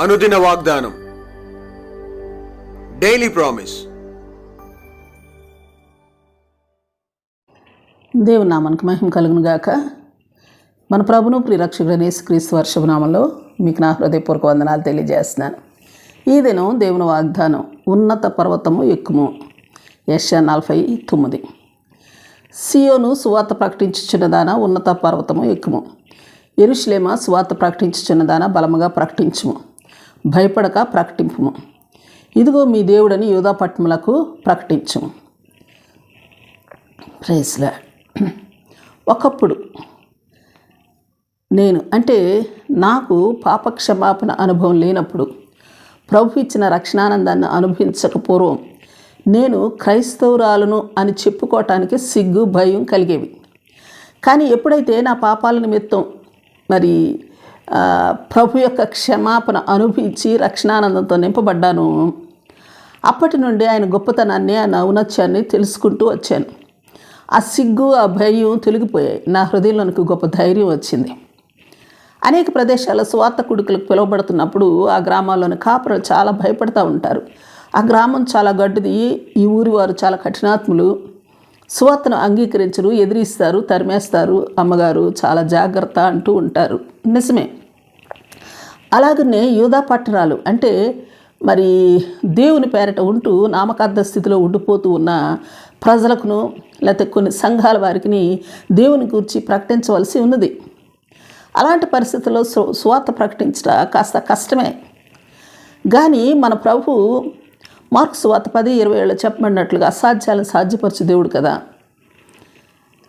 అనుదిన వాగ్దానం. Daily promise దేవునామానికి మహిమ కలుగును గాక మన ప్రభును ప్రిరక్షకుడైన క్రీస్తు వర్షభనామంలో మీకు నా హృదయపూర్వక వందనాలు తెలియజేస్తున్నాను. ఈ దినం దేవుని వాగ్దానం ఉన్నత పర్వతము ఎక్కుము. యశ నలభై తొమ్మిది. సియోను సువార్త ప్రకటించుచున్నదాన ఉన్నత పర్వతము ఎక్కుము. ఎరుషులేమ సువార్త ప్రకటించుచున్నదాన బలముగా ప్రకటించుము. భయపడక ప్రకటింపుము. ఇదిగో మీ దేవుడని యూధాపట్నములకు ప్రకటించుము ప్రైస్లా ఒకప్పుడు నేను అంటే నాకు పాప క్షమాపణ అనుభవం లేనప్పుడు ప్రభు ఇచ్చిన రక్షణానందాన్ని అనుభవించక పూర్వం నేను క్రైస్తవురాలను అని చెప్పుకోవటానికి సిగ్గు భయం కలిగేవి. కానీ ఎప్పుడైతే నా పాపాల నిమిత్తం మరి ప్రభు యొక్క క్షమాపణ అనుభవించి రక్షణానందంతో నింపబడ్డాను. అప్పటి నుండి ఆయన గొప్పతనాన్ని ఆయన ఔనత్యాన్ని తెలుసుకుంటూ వచ్చాను. ఆ సిగ్గు ఆ భయం తొలగిపోయాయి. నా హృదయంలోనికి గొప్ప ధైర్యం వచ్చింది. అనేక ప్రదేశాల స్వార్థ కుడుకులకు పిలువబడుతున్నప్పుడు ఆ గ్రామాల్లోని కాపురలు చాలా భయపడుతూ ఉంటారు. ఆ గ్రామం చాలా గడ్డిది ఈ ఊరి వారు చాలా కఠినాత్ములు. సువార్తను అంగీకరించరు ఎదిరిస్తారు తరిమేస్తారు. అమ్మగారు చాలా జాగ్రత్త అంటూ ఉంటారు. నిజమే. అలాగనే యూదా పట్టణాలు అంటే మరి దేవుని పేరట ఉంటూ నామకార్థ స్థితిలో ఉండిపోతూ ఉన్న ప్రజలకును లేకపోతే కొన్ని సంఘాల వారికి దేవుని గురించి ప్రకటించవలసి ఉన్నది. అలాంటి పరిస్థితుల్లో సు సువార్త ప్రకటించడం కాస్త కష్టమే. కానీ మన ప్రభు మార్క్స్ వాత పది ఇరవై ఏళ్ళు చెప్పబడినట్లుగా అసాధ్యాలను సాధ్యపరచు దేవుడు కదా.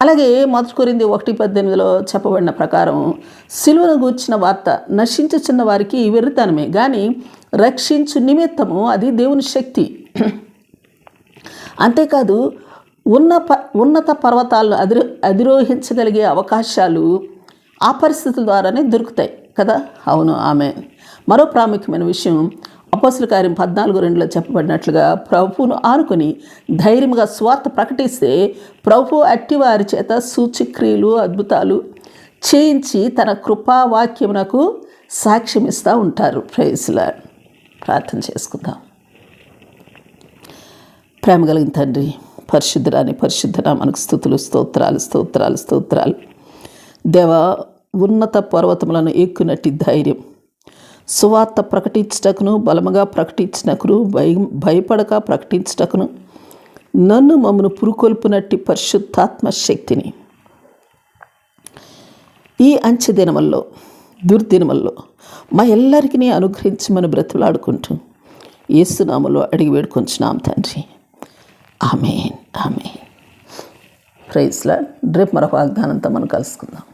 అలాగే మొదటి కొరింది ఒకటి పద్దెనిమిదిలో చెప్పబడిన ప్రకారం సిలువను గూర్చిన వార్త నశించుచున్న వారికి వెర్రితనమే కానీ రక్షించు నిమిత్తము అది దేవుని శక్తి. అంతేకాదు ఉన్న ప ఉన్నత పర్వతాలను అధిరో అధిరోహించగలిగే అవకాశాలు ఆ పరిస్థితుల ద్వారానే దొరుకుతాయి కదా. అవును ఆమె మరో ప్రాముఖ్యమైన విషయం అపోసుల కార్యం పద్నాలుగు రెండులో చెప్పబడినట్లుగా ప్రభువును ఆనుకొని ధైర్యంగా స్వార్థ ప్రకటిస్తే ప్రభు అట్టి వారి చేత సూచిక్రియలు అద్భుతాలు చేయించి తన కృపావాక్యమునకు సాక్ష్యం ఇస్తూ ఉంటారు. ప్రేయసులా ప్రార్థన చేసుకుందాం. ప్రేమ కలిగిన తండ్రి పరిశుద్ధరాని పరిశుద్ధరా మనకు స్థుతులు స్తోత్రాలు స్తోత్రాలు స్తోత్రాలు. దేవ ఉన్నత పర్వతములను ఎక్కునట్టి ధైర్యం సువార్త ప్రకటించటకును బలముగా ప్రకటించినకును భయ భయపడక ప్రకటించటకును నన్ను మమ్మను పురుకొల్పునట్టి పరిశుద్ధాత్మ శక్తిని. ఈ అంచె దినముల్లో దుర్దినముల్లో మా ఎల్లరికీ అనుగ్రహించమని బ్రతులాడుకుంటూ ఏసునామలో అడిగి వేడుకొంచున్నాం తండ్రి. Amen amen. ప్రైజ్లా రేపు మరొక వాగ్దానంతో మనం కలుసుకుందాం.